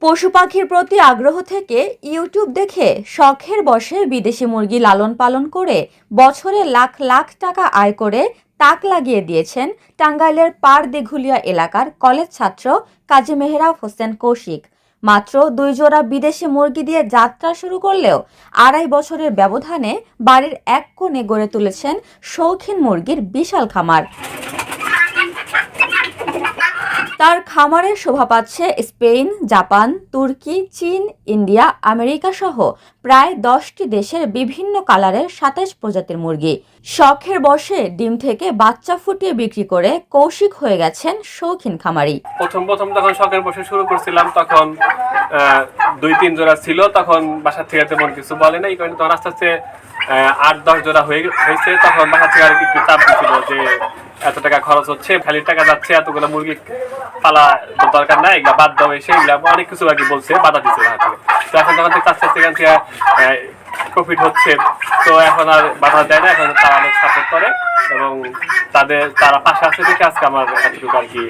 পশু পাখির প্রতি আগ্রহ থেকে ইউটিউব দেখে শখের বসে বিদেশি মুরগি লালন পালন করে বছরে লাখ লাখ টাকা আয় করে তাক লাগিয়ে দিয়েছেন টাঙ্গাইলের পাড় দিঘুলিয়া এলাকার কলেজ ছাত্র কাজী মেহরাব হোসেন কৌশিক। মাত্র দুই জোড়া বিদেশি মুরগি দিয়ে যাত্রা শুরু করলেও আড়াই বছরের ব্যবধানে বাড়ির এক কোণে গড়ে তুলেছেন শৌখিন মুরগির বিশাল খামার। তার খামারের শোভা পাচ্ছে স্পেন, জাপান, তুর্কি, চীন, ইন্ডিয়া, আমেরিকা সহ প্রায় দশটি দেশের বিভিন্ন কালারের সাতাশ প্রজাতির মুরগি। শখের বসে ডিম থেকে বাচ্চা ফুটিয়ে বিক্রি করে কৌশিক হয়ে গেছেন শৌখিন খামারি। প্রথম প্রথম যখন শখের বসে শুরু করছিলাম, তখন দুই, তিন জোড়া ছিল, তখন বাসা থেকে তেমন কিছু বলে না এই কারণে তখন আস্তে আস্তে আট, দশ জোড়া হয়ে হয়েছে তখন বাসা থেকে আর একটু চাপ দিচ্ছিল যে এত টাকা খরচ হচ্ছে, খালি টাকা যাচ্ছে, এতগুলো মুরগি পালা দরকার নাই, এগুলা বাদ দাও এসে, এগুলা অনেক কিছু কি বলছে, বাধা দিচ্ছে তো এখন তখন থেকে আস্তে আস্তে এখান থেকে প্রফিট হচ্ছে, তো এখন আর বাধা দেয় না, এখন তারা অনেক সাপোর্ট করে এবং তাদের, তারা পাশে আসে দেখে আজকে আমার এতটুকু আর কি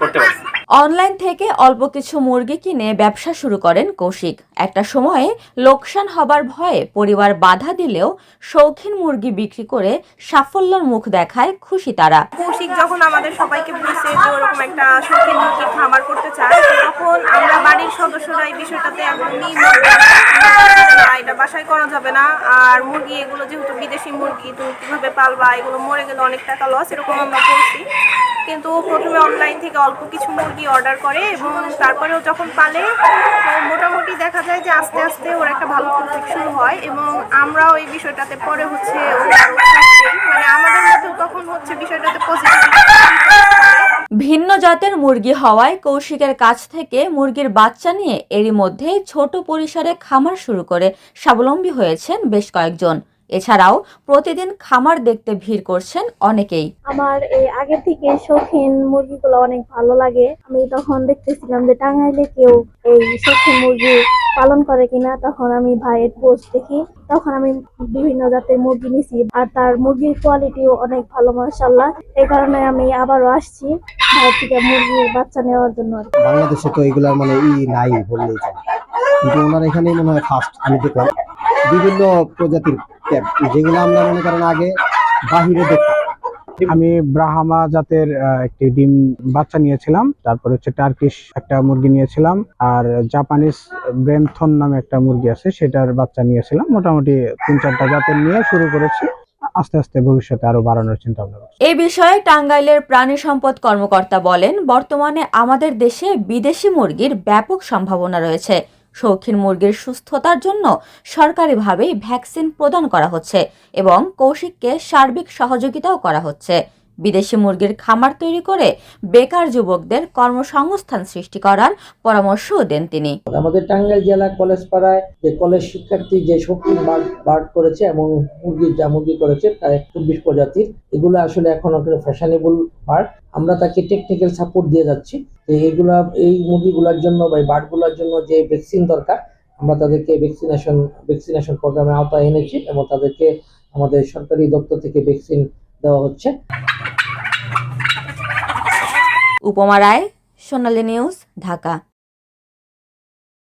করতে পারছি। অনলাইন থেকে অল্প কিছু মুরগি কিনে ব্যবসা শুরু করেন কৌশিক। একটা সময়ে লোকসান হবার ভয়ে পরিবার বাধা দিলেও শৌখিন মুরগি বিক্রি করে সাফল্যের মুখ দেখায় খুশি তারা। কৌশিক যখন আমাদের সবাইকে বলছে যে ওরকম একটা শৌখিন মুরগির খামার করতে চায়, তখন আমরা বাড়ির সদস্যরা এই বিষয়টাতে একদমই এটা বাসায় করা যাবে না। আর মুরগি এগুলো যেহেতু বিদেশি মুরগি তুমি কীভাবে পালবা, এগুলো মরে গেলে অনেক টাকা লস এরকম আমরা করছি। কিন্তু প্রথমে অনলাইন থেকে অল্প কিছু মুরগি অর্ডার করে এবং তারপরেও যখন পালে মোটামুটি দেখা যায় যে আস্তে আস্তে ওর একটা ভালো শুরু হয় এবং আমরাও এই বিষয়টাতে পরে হচ্ছে। মানে আমাদের মধ্যেও তখন হচ্ছে বিষয়টাতে পজিটিভ ভিন্ন জাতের মুরগি হওয়ায় কৌশিকের কাছ থেকে মুরগির বাচ্চা নিয়ে এরই মধ্যে ছোট পরিসরে খামার শুরু করে স্বাবলম্বী হয়েছেন বেশ কয়েকজন এছাড়াও প্রতিদিন খামার দেখতে ভিড় করছেন অনেকেই। আমার এই আগে থেকে শৌখিন মুরগিগুলো অনেক ভালো লাগে। আমি তখন দেখতেছিলাম যে টাঙ্গাইলে কেউ এই শৌখিন মুরগি পালন করে কিনা তখন আমি ভাইয়ের পোস্ট দেখি। তখন আমি বিভিন্ন জাতের মুরগি নিছি আর তার মুরগির কোয়ালিটিও অনেক ভালো মাসাল্লাহ এই কারণে আমি আবারও আসছি ভাইয়ের থেকে মুরগির বাচ্চা নেওয়ার জন্য আর কি। বাংলাদেশে তো এগুলার মানে ই নাই বললেই চলে। কিন্তু ওনার এখানে মনে হয় ফার্স্ট আমি দেখলাম। বিভিন্ন প্রজাতির যেগুলো আমরা মনে করেন আগে বাহিরে দেখতাম। আমি ব্রাহামা জাতের একটি ডিম বাচ্চা নিয়েছিলাম। তারপর হচ্ছে টার্কিশ একটা মুরগি নিয়েছিলাম। আর জাপানিজ ব্রেনথন নামে একটা মুরগি আছে, সেটার বাচ্চা নিয়েছিলাম। মোটামুটি তিন চারটা জাতের নিয়ে শুরু করেছি। আস্তে আস্তে ভবিষ্যতে আরও বাড়ানোর চিন্তা ভাবনা এ বিষয়ে টাঙ্গাইলের প্রাণী সম্পদ কর্মকর্তা বলেন, বর্তমানে আমাদের দেশে বিদেশি মুরগির ব্যাপক সম্ভাবনা রয়েছে। শৌখিন মুরগির সুস্থতার জন্য সরকারিভাবেই ভ্যাকসিন প্রদান করা হচ্ছে এবং কৌশিককে সার্বিক সহযোগিতাও করা হচ্ছে। বিদেশি মুরগির খামার তৈরি করে বেকার যুবকদের কর্মসংস্থান সৃষ্টি করার পরামর্শও দেন তিনি। আমাদের টাঙ্গাইল জেলা কলেজ পাড়ায় যে কলেজ শিক্ষার্থী যে শক্তির বার্ড বার্ড করেছে এবং মুরগির যা মুরগি করেছে, প্রায় চব্বিশ প্রজাতির, এগুলো আসলে এখন ফ্যাশনেবল বার্ড আমরা তাকে টেকনিক্যাল সাপোর্ট দিয়ে যাচ্ছি। যে এগুলা, এই মুরগিগুলোর জন্য বা এই বার্ডগুলোর জন্য যে ভ্যাকসিন দরকার, আমরা তাদেরকে ভ্যাকসিনেশন ভ্যাকসিনেশন প্রোগ্রামের আওতায় এনেছি এবং তাদেরকে আমাদের সরকারি দপ্তর থেকে ভ্যাকসিন দেওয়া হচ্ছে। উপমা রায়, সোনালী নিউজ, ঢাকা।